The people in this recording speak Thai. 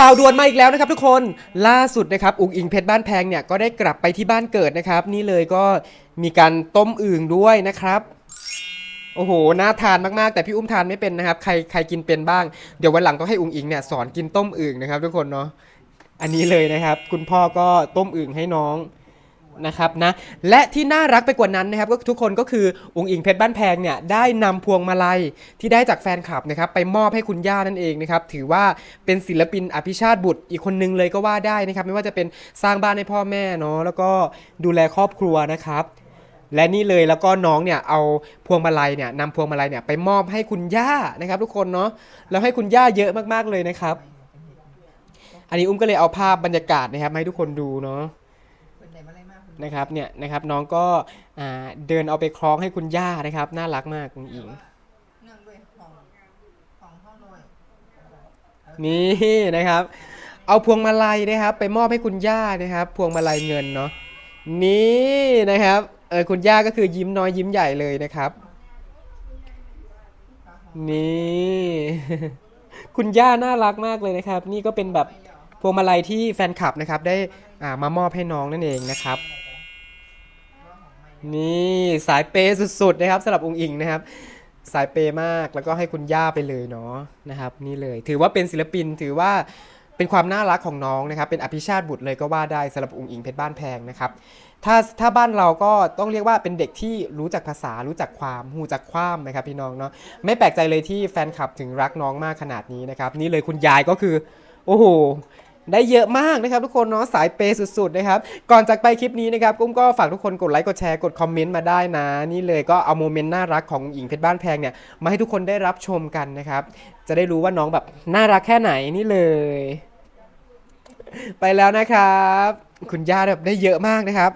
ข่าวด่วนมาอีกแล้วนะครับทุกคนล่าสุดนะครับอุ๋งอิงเพชรบ้านแพงเนี่ยก็ได้กลับไปที่บ้านเกิดนะครับ นี่เลยก็มีการต้มอึ่งด้วยนะครับ โอ้โหน่าทานมากๆ แต่พี่อุ้มทานไม่เป็นนะครับ ใครใครกินเป็นบ้างเดี๋ยววันหลังต้องให้อุ๋งอิงเนี่ยสอนกินต้มอึ่งนะครับ ทุกคนเนาะอันนี้เลยนะครับ คุณพ่อก็ต้มอึ่งให้น้อง นะครับนะและที่น่ารักไปกว่านั้นนะครับก็ทุกคนก็คืออุ๋งอิงเพชรบ้านแพงเนี่ยได้นำพวงมาลัยที่ได้จากแฟนคลับนะครับไปมอบให้คุณย่านั่นเองนะครับถือว่าเป็นศิลปินอภิชาติบุตรอีกคนนึงเลยก็ว่าได้นะครับไม่ว่าจะเป็นสร้างบ้านให้พ่อแม่เนาะแล้วก็ดูแลครอบครัวนะครับและนี่เลยแล้วก็น้องเนี่ยเอาพวงมาลัยเนี่ยนำพวงมาลัยเนี่ยไปมอบให้คุณย่านะครับ ทุกคนเนาะแล้วให้คุณย่าเยอะมากๆเลยนะครับ อันนี้อุ้มก็เลยเอาภาพบรรยากาศนะครับให้ทุกคนดูเนาะ นะครับเนี่ยนะครับน้องก็อ่าเดินเอาไปคล้องให้คุณย่านะครับ น่ารักมากคุณอิงเนื่องด้วยของของห้องหน่วยนี่นะครับ เอาพวงมาลัยนะครับ ไปมอบให้คุณย่านะครับ พวงมาลัยเงินเนาะนี่นะครับเออคุณย่าก็คือยิ้มน้อยยิ้มใหญ่เลยนะครับ นี่ คุณย่าน่ารักมากเลยนะครับ นี่ก็เป็นแบบพวงมาลัยที่แฟนคลับนะครับ ได้อ่ามามอบให้น้องนั่นเองนะครับ นี่สายเปย์สุดๆนะครับสำหรับองค์อิงนะครับ สายเปย์มากแล้วก็ให้คุณย่าไปเลยเนาะนะครับ นี่เลย ถือว่าเป็นศิลปินถือว่าเป็นความน่ารักของน้องนะครับ เป็นอภิชาติบุตรเลยก็ว่าได้สำหรับองค์อิงเพชรบ้านแพงนะครับ ถ้าถ้าบ้านเราก็ต้องเรียกว่าเป็นเด็กที่รู้จักภาษารู้จักความหูจักความนะครับพี่น้องเนาะไม่แปลกใจเลยที่แฟนคลับถึงรักน้องมากขนาดนี้นะครับ นี่เลยคุณยายก็คือ โอ้โห ได้เยอะมากนะครับทุกคนเนาะสายเปย์สุดๆนะครับก่อนจากไปคลิปนี้นะครับกุ้มก็ฝากทุกคนกดไลค์กดแชร์กดคอมเมนต์มาได้นะ นี่เลยก็เอาโมเมนต์น่ารักของหญิงเพชรบ้านแพงเนี่ยมาให้ทุกคนได้รับชมกันนะครับ จะได้รู้ว่าน้องแบบน่ารักแค่ไหนนี่เลย ไปแล้วนะครับ คุณย่าแบบได้เยอะมากนะครับ